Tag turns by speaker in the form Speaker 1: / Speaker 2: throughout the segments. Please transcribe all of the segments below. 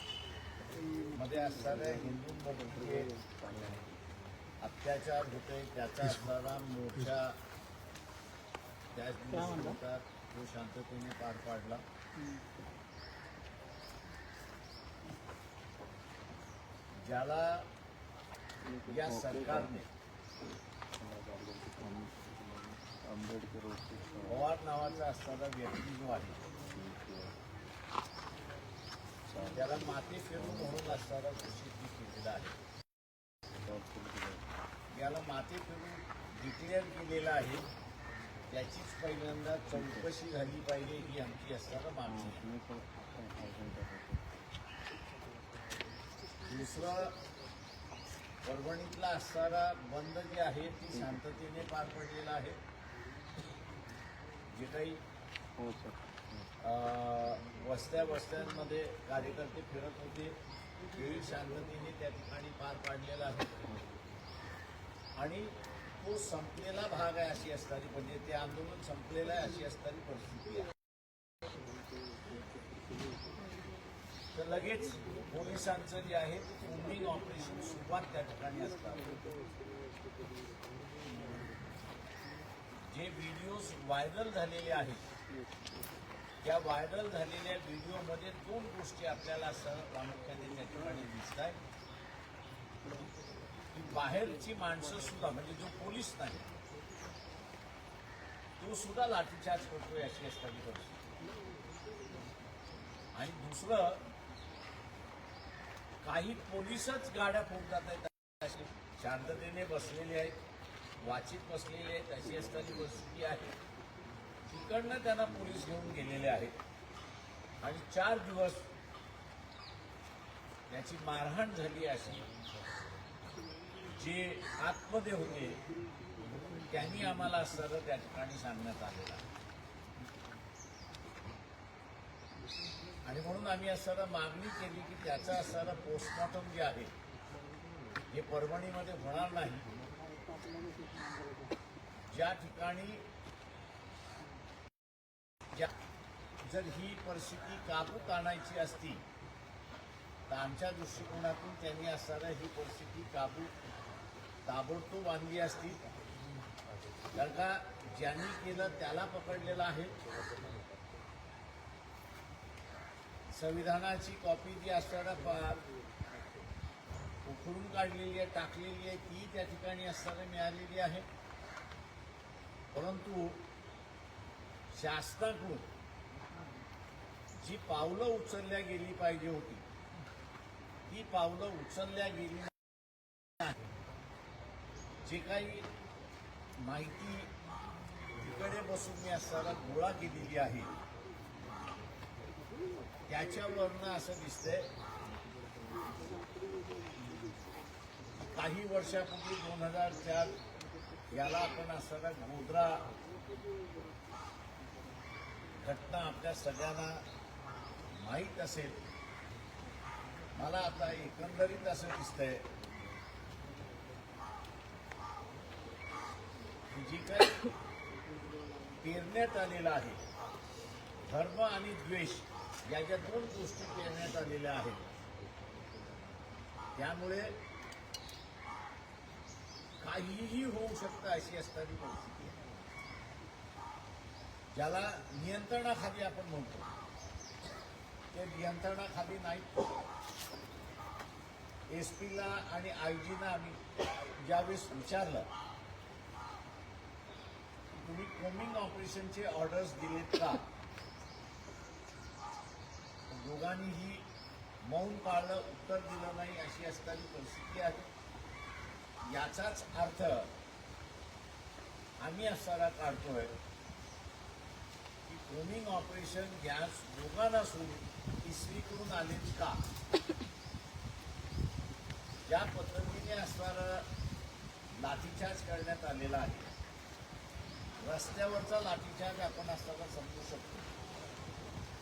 Speaker 1: बांगलादेशमध्ये असणाऱ्या हिंदूंमध्ये अत्याचार होते त्याचा असणारा मोर्चा त्याच दिवशी होता तो शांततेने पार पाडला. ज्याला या सरकारने
Speaker 2: आंबेडकर
Speaker 1: पवार नावाचा असणारा व्यक्ती जो आहे त्याला माती फिरून म्हणून असणारा घोषित केलेला आहे याला माती फिरून डिक्लेअर केलेला आहे. त्याचीच पहिल्यांदा चौकशी झाली पाहिजे ही आमची असणारा मागणी दुसरं परभणीतला असणारा बंद जे आहे ती शांततेने पार पडलेला आहे. जे काही
Speaker 2: हो सर
Speaker 1: वस्त्या वस्त्यांमध्ये कार्यकर्ते फिरत होते. वेळी शांततेने त्या ठिकाणी पार पाडलेला आहे. आणि तो संपलेला भाग आहे अशी असणारी म्हणजे ते आंदोलन संपलेलं आहे अशी असणारी परिस्थिती आहे. तर लगेच पोलिसांचं जे आहे. कोम्बिंग ऑपरेशन सुरुवात त्या ठिकाणी असतात. जे व्हिडिओज व्हायरल झालेले आहेत या व्हायरल झालेल्या व्हिडिओमध्ये दोन गोष्टी आपल्याला सह प्रामुख्याने त्या ठिकाणी दिसत आहेत की बाहेरची माणसं सुद्धा म्हणजे जो पोलीस नाही तो सुद्धा लाठीचार्ज करतोय अशी असणारी परिस्थिती. आणि दुसरं काही पोलीसच गाड्या फोडतात आहेत. असे शांततेने बसलेले आहेत वाचित बसलेले आहेत अशी असताना परिस्थिती आहे. तिकडनं त्यांना पोलीस घेऊन गेलेले आहेत. आणि चार दिवस त्याची मारहाण झाली अशी. जे आतमध्ये होते त्यांनी आम्हाला सरळ त्या ठिकाणी सांगण्यात आलेलं आहे. आणि म्हणून आम्ही असताना मागणी केली की त्याचं असणारं पोस्टमॉर्टम जे आहे हे परभणीमध्ये होणार नाही. ज्या ठिकाणी ज्या जर ही परिस्थिती काबूत आणायची असती तर आमच्या दृष्टिकोनातून त्यांनी असताना ही परिस्थिती काबू ताबडतोब आणली असती. कारण का ज्यांनी केलं त्याला पकडलेलं आहे. संविधानाची कॉपी जी असताना उखडून काढलेली आहे टाकलेली आहे ती त्या ठिकाणी असताना मिळालेली आहे. परंतु शासनाकडून जी पावलं उचलल्या गेली पाहिजे होती ती पावलं उचलल्या गेली जे काही माहिती तिकडे बसून मी असताना गोळा केलेली आहे त्याच्यावरनं असं दिसतंय काही वर्षापूर्वी दोन हजार चार याला आपण असताना गोधरा घटना आपल्या सगळ्यांना माहीत असेल मला आता एकंदरीत असं दिसतंय. जी काय पेरण्यात आलेलं आहे धर्म आणि द्वेष या ज्या दोन गोष्टी पेरण्यात आलेल्या आहेत त्यामुळे काहीही होऊ शकतं अशी असणारी परिस्थिती आहे. ज्याला नियंत्रणाखाली आपण म्हणतो. ते नियंत्रणाखाली नाही. एस पीला आणि आय जीना आम्ही ज्यावेळेस विचारलं तुम्ही कोमिंग ऑपरेशनचे ऑर्डर्स दिलेत का? दोघांनीही मौन पाळलं उत्तर दिलं नाही अशी असणारी परिस्थिती आहे. याचाच अर्थ आम्ही असताना काढतोय की कोमिंग ऑपरेशन गॅस दोघांना सुरू इसरीकडून आलेली का? या पद्धतीने असणारं लाठीचार्ज करण्यात आलेला आहे. रस्त्यावरचा लाठीचार्ज आपण असताना समजू शकतो.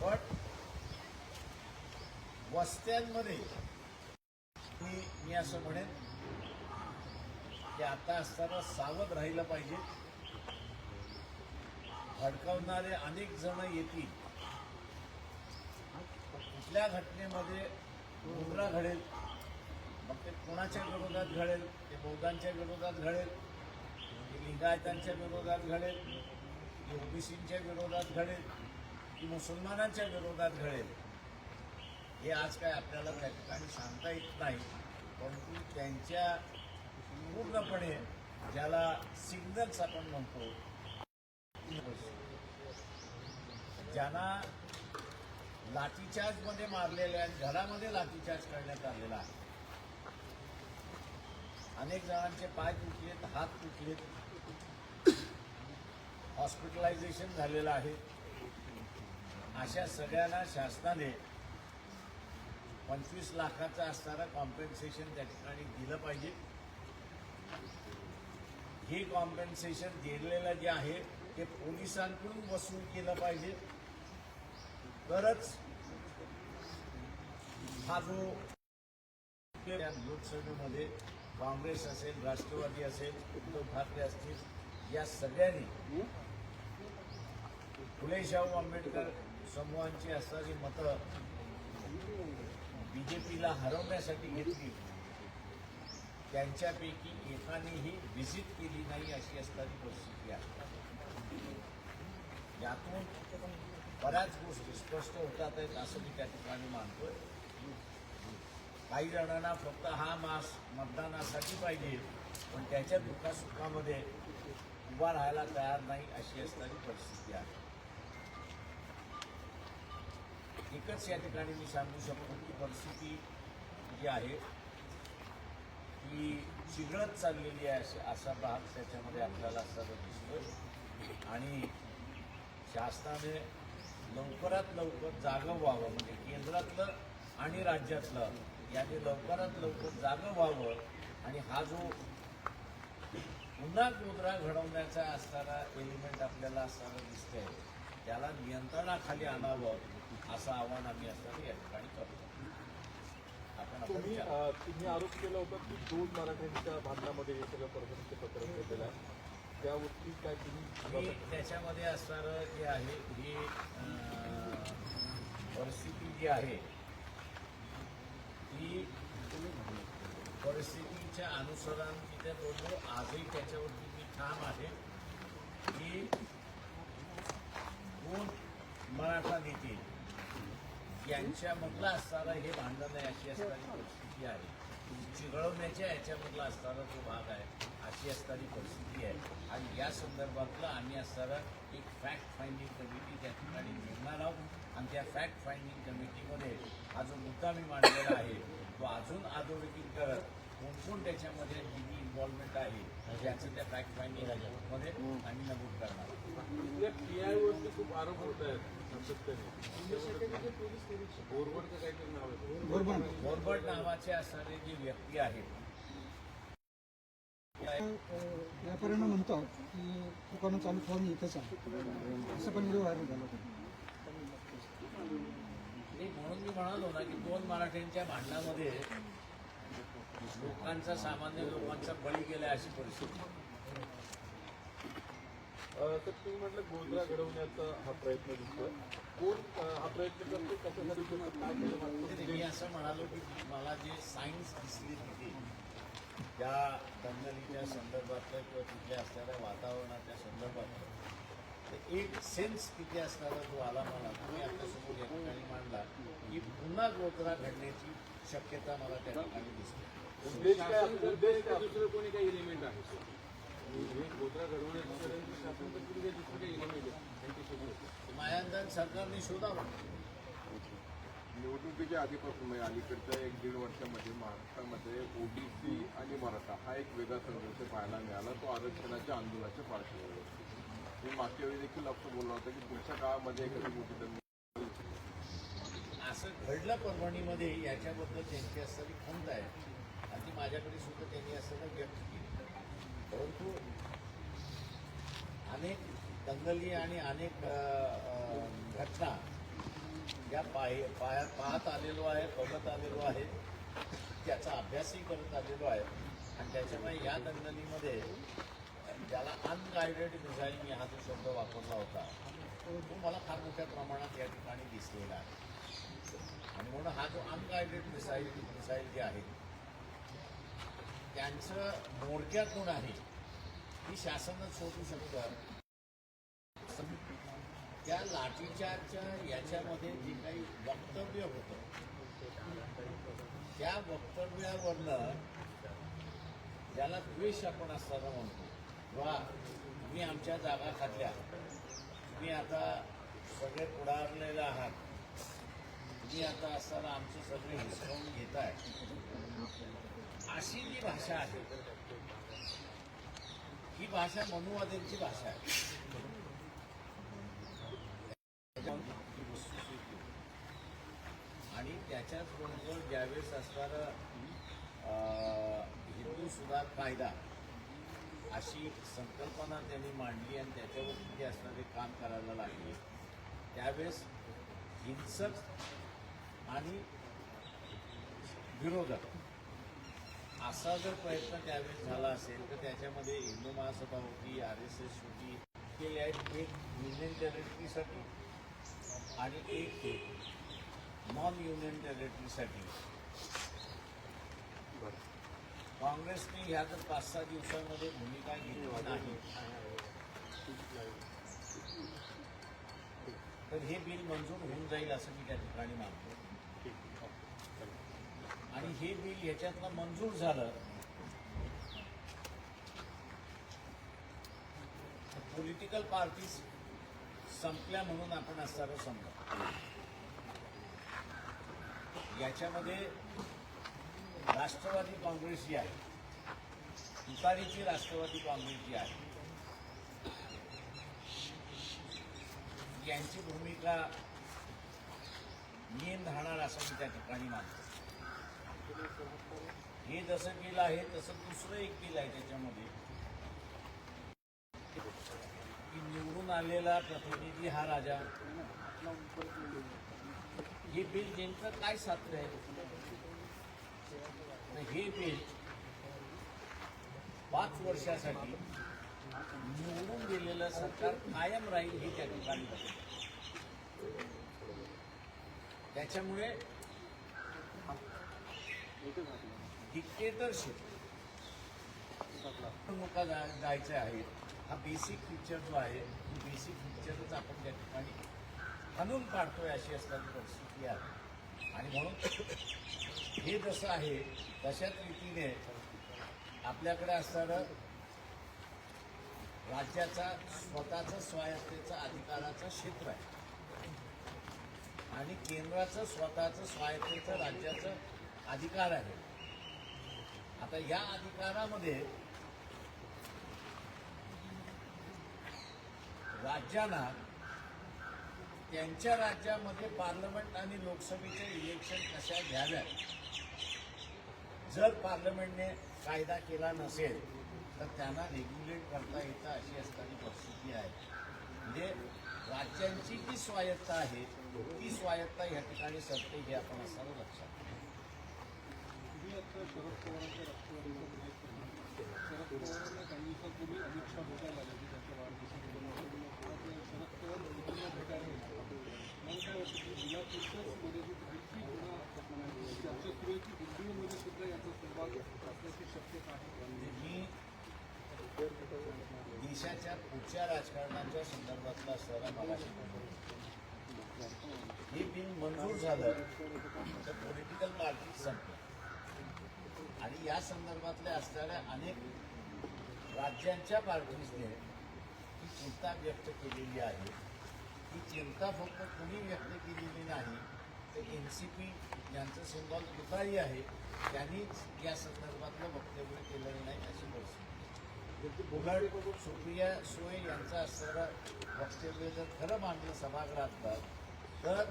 Speaker 1: पण वस्त्यांमध्ये मी मी असं म्हणेन की आता असताना सावध राहिलं पाहिजे. भडकावणारे अनेक जण येतील. कुठल्या घटनेमध्ये मुद्रा घडेल? मग ते कोणाच्या विरोधात घडेल? ते बौद्धांच्या विरोधात घडेल? ते लिंगायतांच्या विरोधात घडेल? की ओबीसींच्या विरोधात घडेल? की मुसलमानांच्या विरोधात घडेल? हे आज काय आपल्याला त्या ठिकाणी सांगता येत नाही. परंतु त्यांच्या पूर्णपणे ज्याला सिग्नल्स आपण म्हणतो ज्यांना लाठीचार्जमध्ये मारलेल्या आहेत घरामध्ये लाठीचार्ज करण्यात आलेला आहे. अनेक जणांचे पाय तुटलेत हात तुटलेत हॉस्पिटलायझेशन झालेलं आहे. अशा सगळ्यांना शासनाने पंचवीस लाखाचं असणारं कॉम्पेन्सेशन त्या ठिकाणी दिलं पाहिजे. हे कॉम्पेन्सेशन दिलेलं जे आहे ते पोलिसांकडून वसूल केलं पाहिजे. तरच हा जो या लोकसभेमध्ये काँग्रेस असेल राष्ट्रवादी असेल उद्धव ठाकरे असतील या सगळ्यांनी फुले शाहू आंबेडकर समूहांची असणारी मतं बीजेपीला हरवण्यासाठी घेतली. त्यांच्यापैकी एकानेही व्हिजिट केली नाही अशी असणारी परिस्थिती आहे. यातून बऱ्याच गोष्टी स्पष्ट होतात आहेत असं मी त्या ठिकाणी मानतोय. काही जणांना फक्त हा मास मतदानासाठी पाहिजे पण त्याच्या दुःखासुखामध्ये उभा राहायला तयार नाही अशी असणारी परिस्थिती आहे. एकच या ठिकाणी मी सांगू शकतो की परिस्थिती जी आहे ती चिघळत चाललेली आहे असे असा भाग त्याच्यामध्ये आपल्याला असताना दिसतोय. आणि शासनाने लवकरात लवकर जागं व्हावं म्हणजे केंद्रातलं आणि राज्यातलं याने लवकरात लवकर जागं व्हावं आणि हा जो पुन्हा गोधरा घडवण्याचा असणारा एलिमेंट आपल्याला असताना दिसतंय त्याला नियंत्रणाखाली आणावं असं आव्हान आम्ही असताना या ठिकाणी करतो.
Speaker 3: तुम्ही आरोप केला होता की दोन मराठ्यांच्या भांडणामध्ये हे सगळं परभणीचे प्रकरण घडलेलं आहे त्यावरती काय तुम्ही
Speaker 1: त्याच्यामध्ये असणारं जे आहे ही परिस्थिती जी आहे ती परिस्थितीच्या अनुसरण तिथे बोललो आजही त्याच्यावरती मी ठाम आहे की कोण मराठा नेते यांच्यामधलं असणारं हे भांडण आहे अशी असणारी परिस्थिती आहे. चिघळवण्याच्या याच्यामधला असणारा जो भाग आहे अशी असणारी परिस्थिती आहे. आणि या संदर्भातलं आम्ही असणारं एक फॅक्ट फाइंडिंग कमिटी त्या ठिकाणी नेमणार आहोत. आणि त्या फॅक्ट फाइंडिंग कमिटीमध्ये हा जो मुद्दा मी मांडलेला आहे तो अजून अधोरेखित करत कोण कोण त्याच्यामध्ये किती इन्व्हॉल्वमेंट आहे याचं त्या फॅक्ट फाइंडिंगमध्ये आम्ही नमूद करणार. आहोत.
Speaker 3: या पीआयवरती खूप आरोप होत आहेत
Speaker 1: बोरबट नावाचे असणारे जे व्यक्ती आहेत.
Speaker 4: व्यापाऱ्यांना म्हणतो की दुकानं चालू ठेवा मी इथंच आहे. असं पण व्हिडिओ व्हायरल झाला
Speaker 1: म्हणून मी म्हणालो ना की दोन मराठ्यांच्या भांडणामध्ये लोकांचा सामान्य लोकांचा बळी गेला अशी परिस्थिती.
Speaker 3: तर तुम्ही म्हटलं गोधरा घडवण्याचा हा प्रयत्न दिसतोय. कोण हा प्रयत्न करतो कशासाठी करतो काय केलं
Speaker 1: मी असं म्हणालो की मला जे सायन्स दिसली तिथे त्या दंगलीच्या संदर्भातलं किंवा तिथे असणाऱ्या वातावरणाच्या संदर्भातलं तर एक सेन्स तिथे असणारा जो आला मला तो मी आपल्यासमोर या ठिकाणी मांडला की पुन्हा गोत्रा घडण्याची शक्यता मला त्या ठिकाणी दिसते.
Speaker 3: दुसरं कोणी काही एलिमेंट आहे. हे
Speaker 1: सरकारने शोधावं.
Speaker 5: निवडणुकीच्या आधीपासून म्हणजे अलीकडच्या एक दीड वर्षामध्ये महाराष्ट्रामध्ये ओबीसी आणि मराठा हा एक वेगळा संघर्ष पाहायला मिळाला. तो आरक्षणाच्या आंदोलनाच्या पार्श्वभूमीवर मी मागच्या वेळी देखील असं बोलला होता की पुढच्या काळामध्ये एखादी मोठी
Speaker 1: असं घडलं परभणीमध्ये याच्याबद्दल त्यांची असणारी खंत आहे. ती माझ्याकडे सुद्धा त्यांनी असं व्यक्त केली. परंतु अनेक दंगली आणि अनेक घटना या पाहि पाया पाहत आलेलो आहे बघत आलेलो आहे त्याचा अभ्यासही करत आलेलो आहे. आणि त्याच्यामुळे या दंगलीमध्ये ज्याला अनगायडेड मी हा जो शब्द वापरला होता तो मला फार मोठ्या प्रमाणात या ठिकाणी दिसलेला आहे. आणि म्हणून हा जो अनगायडेड मिसाईल मिसाईल जे आहे त्यांचं मोडक्या कोण आहे. ही शासनच शोधू शकतं त्या लाठीचार्जच्या याच्यामध्ये जे काही वक्तव्य होतं त्या वक्तव्यावरनं ज्याला द्वेष आपण असताना म्हणतो वा तुम्ही आमच्या जागा खाल्ल्या तुम्ही आता सगळे पुढारलेले आहात. तुम्ही आता असताना आमचे सगळे हिसकावून घेताय. अशी जी भाषा आहे. ही भाषा मनुवाद्यांची भाषा आहे. आणि त्याच्याच बरोबर ज्यावेळेस असणारा हिंदू सुधार कायदा अशी संकल्पना त्यांनी मांडली आणि त्याच्यावरती जे असणारे काम करायला लागले त्यावेळेस हिंसक आणि विरोधक असा जर प्रयत्न त्यावेळेस झाला असेल तर त्याच्यामध्ये हिंदू महासभा होती आर एस एस होती केले आहेत एक युनियन टेरिटरीसाठी आणि एक नॉन युनियन टेरिटरीसाठी काँग्रेसने ह्या जर पाच सहा दिवसांमध्ये भूमिका घेतली नाही तर हे बिल मंजूर होऊन जाईल असं मी त्या ठिकाणी मानतो. हे बिल याच्यातनं मंजूर झालं पॉलिटिकल पार्टीज संपल्या म्हणून आपण असणारं समजा. याच्यामध्ये राष्ट्रवादी काँग्रेस जी आहे तुतारीची राष्ट्रवादी काँग्रेस जी आहे यांची भूमिका नीन राहणार असं मी त्या ठिकाणी मानतो. हे जसं बिल आहे तसं दुसरं एक बिल आहे त्याच्यामध्ये. की निवडून आलेला प्रतिनिधी हा राजा. हे बिल नेमकं काय सात्र आहे? हे बिल पाच वर्षासाठी निवडून दिलेलं सरकार कायम राहील हे त्या ठिकाणी. त्याच्यामुळे डिक्टेटरशिप मुका जा जायचे आहे हा बेसिक पिक्चर जो आहे तो बेसिक पिक्चरच आपण त्या ठिकाणी हाणून काढतोय अशी असणारी परिस्थिती आहे. आणि म्हणून हे जसं आहे तशाच रीतीने आपल्याकडे असणारं राज्याचा स्वतःचा स्वायत्तेचा अधिकाराचं क्षेत्र आहे. आणि केंद्राचं स्वतःचं स्वायत्तेचं राज्याचं अधिकार आहे. आता या अधिकारामध्ये राज्यांना त्यांच्या राज्यामध्ये पार्लमेंट आणि लोकसभेचे इलेक्शन कशा घ्याव्यात? जर पार्लमेंटने कायदा केला नसेल तर त्यांना रेग्युलेट करता येतं अशी असणारी परिस्थिती आहे. म्हणजे राज्यांची जी स्वायत्ता आहे ती स्वायत्ता या ठिकाणी सरते हे आपण असताना लक्षात घ्या.
Speaker 4: शरद पवारांच्या शरद पवारांना काही दिवसापूर्वी अमित शहा भेटायला आले होते त्यांच्या वाढदिवसानिमित्त. शरद पवार मोदींना भेटायला मला काय वाटतं की मर्यादित आणखी पुन्हा चर्चा सुरू आहे की दिल्लीमध्ये सुद्धा याचा सहभाग असण्याची शक्यता आहे
Speaker 1: म्हणजे मी देशाच्या पुढच्या राजकारणाच्या संदर्भातला असलेला मला हे बिल मंजूर झालं तर पॉलिटिकल पार्टी संपल्या आणि या संदर्भातल्या असणाऱ्या अनेक राज्यांच्या पार्टीजने ही चिंता व्यक्त केलेली आहे. ही चिंता फक्त कुणी व्यक्त केलेली नाही तर एन सी पी यांचं सिंबॉल दुपारी आहे. त्यांनीच या संदर्भातलं वक्तव्य केलेलं नाही अशी परिस्थिती उलट सुप्रिया सोय यांचं असणारं वक्तव्य जर खरं मानलं सभागृहातलं तर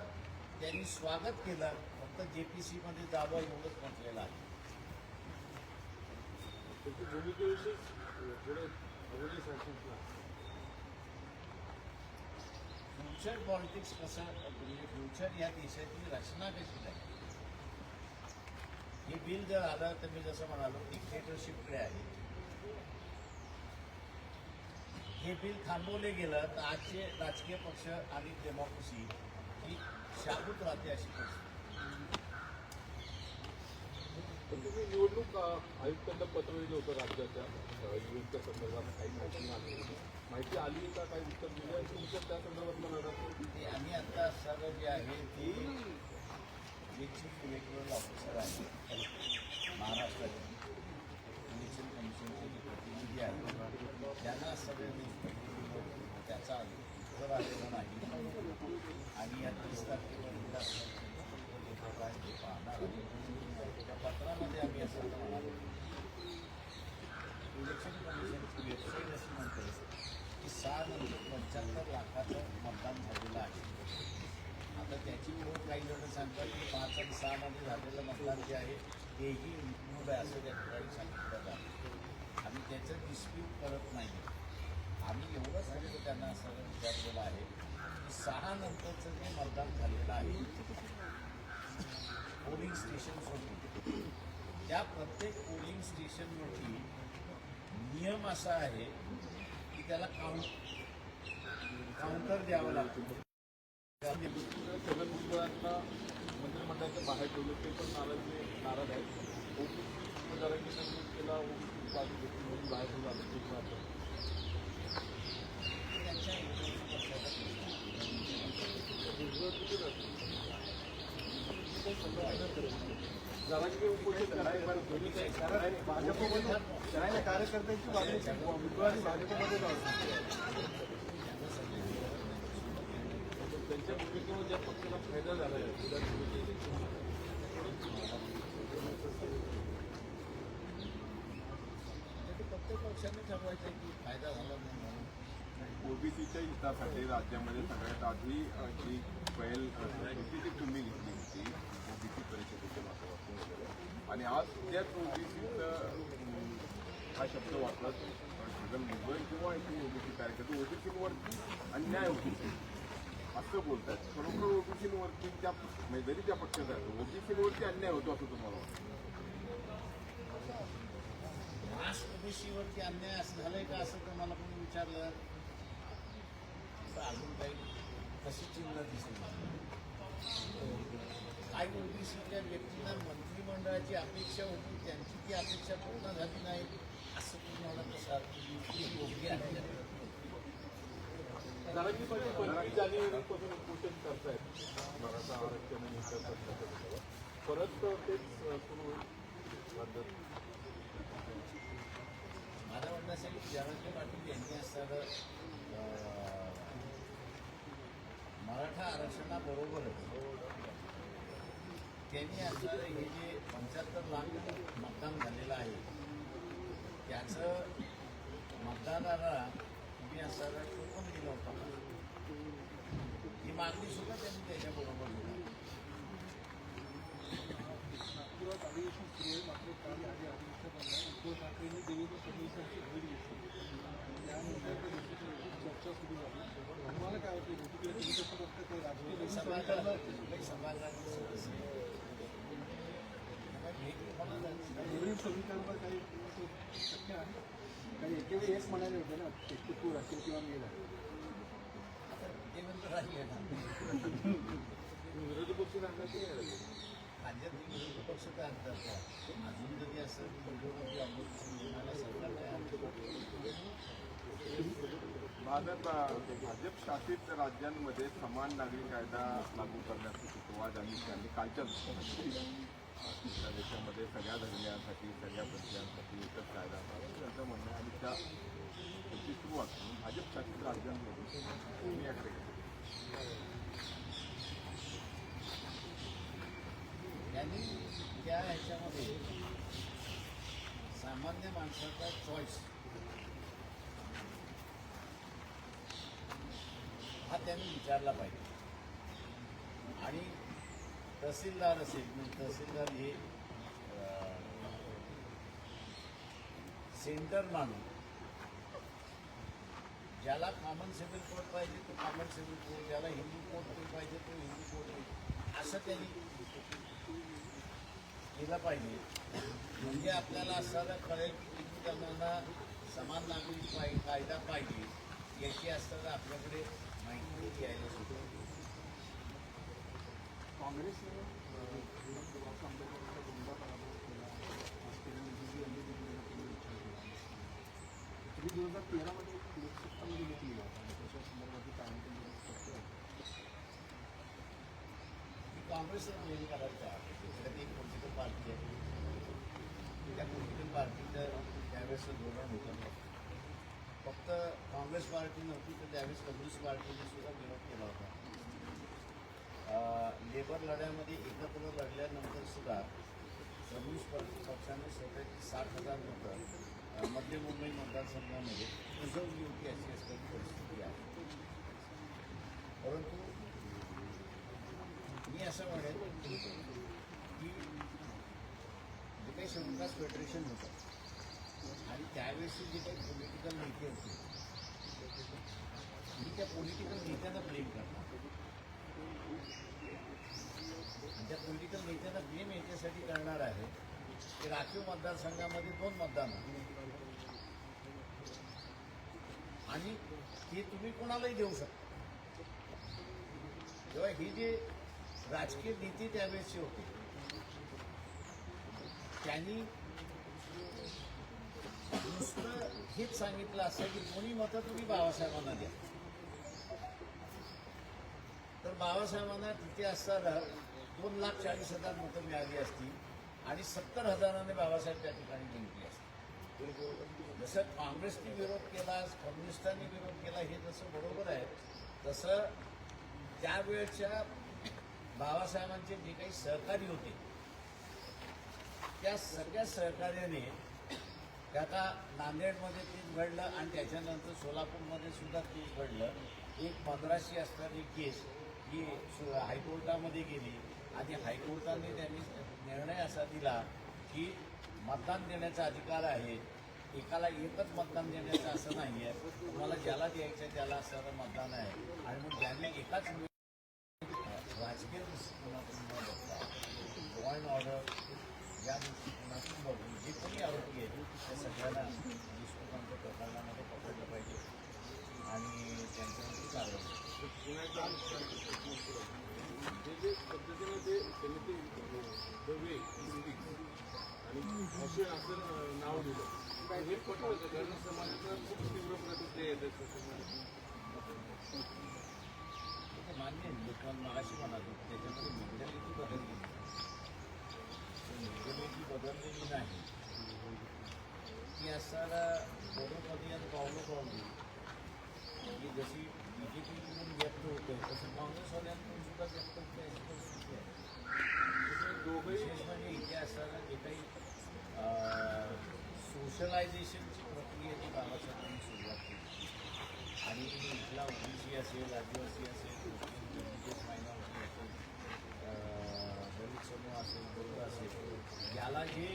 Speaker 1: त्यांनी स्वागत केलं. फक्त जे पी सीमध्ये जावं एवढंच म्हटलेलं आहे.
Speaker 3: त्याच्या अगोदर
Speaker 1: फ्युचर पॉलिटिक्स कसं म्हणजे फ्युचर या देशाची रचना कशी आहे? हे बिल जर आलं तर मी जसं म्हणालो डिक्टेटरशिपकडे आहे. हे बिल थांबवले गेलं तर आजचे राजकीय पक्ष आणि डेमोक्रेसी ही शाबूत राहते अशी परिस्थिती.
Speaker 3: पण तुम्ही निवडणूक आयुक्तांना पत्र दिलं होतं राज्याच्या युएसच्या संदर्भात काही माहिती मागितली माहिती आली का काही उत्तर दिलं आणि तुमचं त्या संदर्भात मला
Speaker 1: आम्ही आता सगळं जे आहे ती जे चीफ इलेक्टोरल ऑफिसर आहे. महाराष्ट्राचे इलेक्शन कमिशनचे जे प्रतिनिधी आहेत त्यांना सगळ्यांनी त्याचा उत्तर आलेला नाही. आणि या तीस तारखेपर्यंत पाहणार आहे. पत्रामध्ये आम्ही असं म्हणालो इलेक्शन कमिशनची वेबसाईट अशी म्हणते. की सहा नंतर पंच्याहत्तर लाखाचं मतदान झालेलं आहे. आता त्याची ओळख काही जण सांगतात की पाच आणि सहामध्ये झालेलं मतदान जे आहे तेही इन्क्लूड आहे असं त्या ठिकाणी सांगितलं जातं. आम्ही त्याचं डिस्प्यूट करत नाही. आम्ही एवढं सांगितलं त्यांना सगळं विचारलेलं आहे की सहा नंतरचं जे मतदान झालेलं आहे पोलिंग स्टेशन्सवरती त्या प्रत्येक पोलिंग स्टेशनवरती नियम असा आहे की त्याला काउंट काउंटर द्यावं लागतो
Speaker 3: सगळ्या भुजबळांना मंत्रिमंडळाच्या बाहेर ठेवलं ते पण नाराज नाराज आहेत ओबीसी उमेदवारांनी नेमणूक केला ओबीसी म्हणून बाहेर ठेवलं असं ते पण आता.
Speaker 1: त्यांच्या एकूण पक्षाचा
Speaker 3: भुजबळ कुठे जातो? जरांगे उपोषण करणार दोन्ही काही
Speaker 4: भाजपमध्ये कार्यकर्त्यांची बाजू बुधवारी भाजपमध्ये जाऊ
Speaker 3: त्यांच्या भूमिकेवर ज्या पक्षाला फायदा झाला आहे विधानसभेच्या इलेक्शन
Speaker 1: ते प्रत्येक पक्षाने ठरवायचं की फायदा झाला नाही म्हणून
Speaker 5: ओबीसीच्या हितासाठी राज्यामध्ये सगळ्यात आधी अ, जी पहिल अ, होती ती तुम्ही घेतली होती ओबीसी परिषदेच्या माध्यमातून वगैरे आणि आज त्याच ओबीसीत हा शब्द वाचला अ, छगन भुजबळ किंवा इथे ओबीसी कार्यकर्ते ओबीसीवरती अन्याय होतो असं बोलतात. खरोखर ओबीसीवरती त्या म्हणजे जरी त्या पक्षात आहे ओबीसीवरती अन्याय होतो असं तुम्हाला वाटतं?
Speaker 1: ओबीसीवरती अन्याय असं झालंय का असं तर मला कोणी विचारलं? तर अजून काही तशी चिन्ह दिसली काही ओबीसीच्या व्यक्तींना मंत्रिमंडळाची अपेक्षा होती त्यांची ती अपेक्षा पूर्ण झाली नाही असं तुम्ही म्हणत असाल की योग्य आहे.
Speaker 3: जरांगे पाटील पंचवीस जानेवारीपासून उपोषण करतायत? मराठा आरक्षण आणि इतर प्रश्नाच्या परत तेच सुरू होईल. पद्धत
Speaker 1: माझं म्हणणं असं आहे की जयवंत पाटील यांनी असताना अं, मराठा आरक्षणाबरोबरच त्यांनी असणारं हे जे पंच्याहत्तर लाख मतदान झालेलं आहे त्याचं मतदाराला तुम्ही असणारा पण दिला होता ही मागणी सुद्धा त्यांनी त्याच्याबरोबर दिली.
Speaker 4: उद्धव ठाकरेंनी देवेंद्र फडणवीसांची भेट घेतली आणि त्यानंतर त्या भेटीची चर्चा सुरू झाली तुम्हाला काय वाटतं? राजकीय
Speaker 1: समाजाला
Speaker 3: विरोधी पक्ष राहणार की
Speaker 1: राज्यात विरोधी पक्ष काय आणतात अजून जरी असं निवडणुकी ऑपोजिशन सरकार काय आणतं
Speaker 5: भाजप भाजप शासित राज्यांमध्ये समान नागरी कायदा लागू करण्याची सुरुवात अमित कालच्या कालच्याच देशामध्ये सगळ्या धर्मियांसाठी सगळ्या पक्षांसाठी एकच कायदा असावा. त्यांचं म्हणणं आहे. आणि त्या त्याची सुरुवात म्हणून भाजप शासित राज्यांमध्ये याकडे
Speaker 1: त्यांनी त्या ह्याच्यामध्ये सामान्य माणसाचा चॉईस हा त्यांनी विचारला पाहिजे. तहसीलदार असेल म्हणजे तहसीलदार हे सेंटर मानून ज्याला कॉमन सिव्हिल कोड पाहिजे तो कॉमन सिव्हिल कोड ज्याला हिंदू कोड पाहिजे तो हिंदू कोड असं त्यांनी केलं पाहिजे. म्हणजे आपल्याला असं कळेल की त्यांना समान नागरिक पाहिजे कायदा पाहिजे याची असताना आपल्याकडे माहिती यायला सुद्धा
Speaker 4: काँग्रेसने डॉक्टर केला हजार
Speaker 1: करायचा त्याच्यात एक पॉलिटिकल पार्टी आहे त्या पॉलिटिकल पार्टीचं त्यावेळेस धोरण होतं फक्त काँग्रेस पार्टी नव्हती तर त्यावेळेस कम्युनिस्ट पार्टीने सुद्धा विरोध केला होता. लेबर लढ्यामध्ये एकत्र लढल्यानंतर सुद्धा कम्युनिस्ट पक्ष- पक्षाने स्वतःची साठ हजार मतं मध्य मुंबई मतदारसंघामध्ये रिझर्व होती अशी असलेली परिस्थिती आहे. परंतु मी असं म्हणेन की जे काही शंकास फेडरेशन होतं आणि त्यावेळेसची जी काही पॉलिटिकल नेते होते मी त्या पॉलिटिकल नेत्यांना ब्लेम करणार आणि त्या पोलिटिकल नेत्यांना गेम याच्यासाठी करणार आहे. की राखीव मतदारसंघामध्ये दोन मतदान आणि ते तुम्ही कोणालाही देऊ शकता. तेव्हा हे जे राजकीय नेते त्यावेळेसचे होते त्यांनी नुसतं हेच सांगितलं असं की कोणी मतं तुम्ही बाबासाहेबांना द्या. तर बाबासाहेबांना तिथे असताना दोन लाख चाळीस हजार मतं मिळाली असती आणि सत्तर हजाराने बाबासाहेब त्या ठिकाणी जिंकली असते जसं काँग्रेसने विरोध केला कम्युनिस्टांनी विरोध केला हे जसं बरोबर आहे तसं त्यावेळच्या बाबासाहेबांचे जे काही सहकारी होते त्या सगळ्या सहकार्याने आता नांदेडमध्ये तेच घडलं आणि त्याच्यानंतर सोलापूरमध्ये सुद्धा तेच घडलं. एक पंधराशे असणारी केस ही सु- हायकोर्टामध्ये गेली. आणि हायकोर्टाने त्यांनी निर्णय असा दिला की मतदान देण्याचा अधिकार आहे. एकाला एकच मतदान देण्याचं असं नाही आहे तुम्हाला ज्याला द्यायचं आहे त्याला असं मतदान आहे. आणि मग ज्यांनी एकाच राजकीय दृष्टिकोनातून न बघता लॉ ऑर्डर या दृष्टिकोनातून बघून जे कोणी आरोप आहेत त्या सगळ्यांना निष्पक्षांच्या प्रकरणामध्ये पकडलं पाहिजे आणि त्यांच्यावरती कारवाई
Speaker 3: जे जे पद्धतीने ते त्यांनी ते द वे आणि असे असं नाव दिलं हे पटलं होतं कारण समाजाचा खूप तीव्र प्रतिक्रिया येतात त्याच्यामध्ये.
Speaker 1: ते मान्य आहे मगाशी म्हणत त्याच्यामध्ये मेंटॅलिटी बदलली मेंटॅलिटी बदललेली नाही. ती असताना बरोपदी आणि पावलं पावली की जशी बी जे पीकडून व्यक्त होते तसं काँग्रेसवाल्यांकडून सुद्धा व्यक्त होते अशी परिस्थिती आहे
Speaker 3: दोघंही
Speaker 1: विशेष म्हणजे इथे असताना जे काही सोशलायझेशनची प्रक्रिया जी बाबासाहेबांनी सुरुवात केली आणि इथला असेल आदिवासी असेल दलित समूह असेल बौद्ध असेल याला जे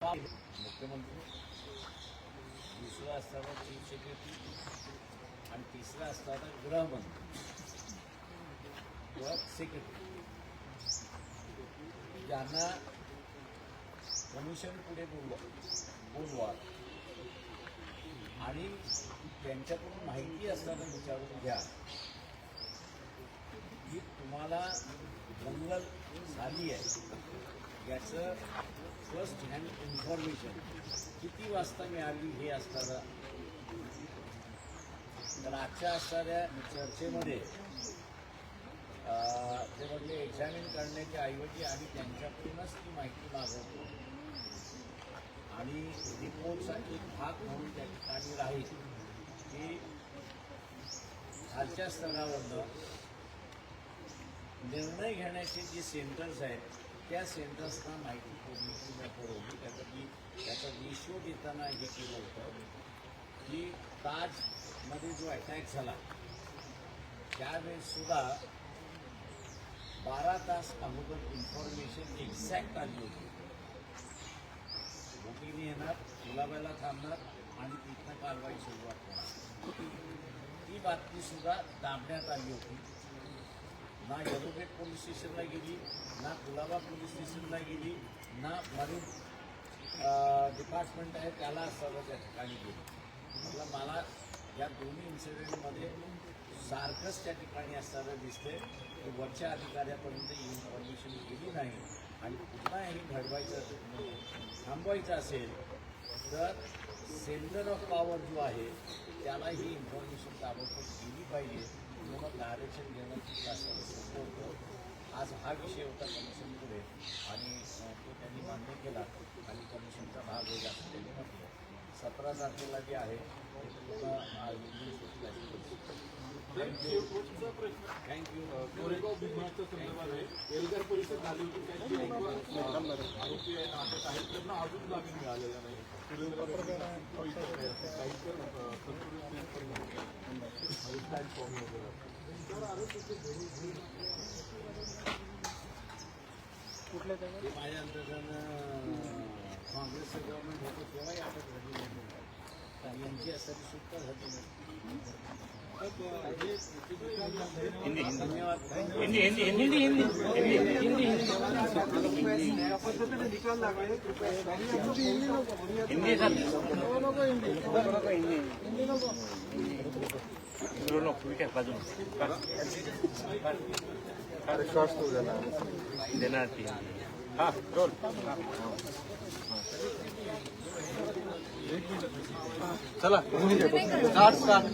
Speaker 1: मुख्यमंत्री दुसरं असताना चीफ सेक्रेटरी आणि तिसरा असताना गृहमंत्री किंवा सेक्रेटरी ज्यांना कमिशन पुढे बोलवा बोलवा आणि त्यांच्याकडून माहिती असताना विचारून घ्या. की तुम्हाला दंगल झाली आहे. याचं फर्स्ट हँड इन्फॉर्मेशन किती वाजता मिळाली हे असताना? तर आजच्या असणाऱ्या चर्चेमध्ये ते म्हणजे एक्झामिन करण्याच्या ऐवजी आम्ही त्यांच्याकडूनच ती माहिती मागवतो. आणि रिपोर्टचा एक भाग म्हणून त्या ठिकाणी राहील की खालच्या स्तरावरनं निर्णय घेण्याचे जे सेंटर्स आहेत त्या सेंटर्सना माहिती पूर्ण पुरवली. त्याचा मी त्याचा रेशो देताना हे केलं होतं की ताजमध्ये जो अटॅक झाला त्यावेळेससुद्धा बारा तास अगोदर इन्फॉर्मेशन एक्झॅक्ट आली होती. बोटीने येणार गुलाबाला थांबणार आणि तिथनं कारवाई सुरुवात होणार. ती बातमी सुद्धा दाबण्यात आली होती. ना यलोगेट पोलीस स्टेशनला गेली ना गुलाबा पोलीस स्टेशनला गेली ना मरीन डिपार्टमेंट आहे त्याला असताना त्या ठिकाणी गेली. मला या दोन्ही इन्सिडेंटमध्ये सारखंच त्या ठिकाणी असताना दिसते की वरच्या अधिकाऱ्यापर्यंत ही इन्फॉर्मेशन गेली नाही. आणि पुन्हा हे घडवायचं थांबवायचं असेल तर सेंटर ऑफ पॉवर जो आहे त्याला ही इन्फॉर्मेशन ताबडतोब दिली पाहिजे. म्हणून डायरेक्शन आरक्षण घेणं जास्त सोपं होतं. आज हा विषय होता कमिशनपुढे आणि तो त्यांनी मान्य केला आणि कमिशनचा भाग होईल असं त्यांनी म्हटलं. सतरा तारखेला जे आहे ते पूर्ण थँक्यू
Speaker 3: आहे झाली अजून नाही.
Speaker 1: माझ्या अंतर्गत गव्हर्नमेंट होतं तेव्हाही आता झाली नाही यांची असताना सुटका झाली नाही
Speaker 6: हिंदी हिंदी हिंदी हिंदी हिंदी हिंदी
Speaker 4: या
Speaker 6: हिंदी हिंदी देणार ती हा चल
Speaker 2: चला. Start start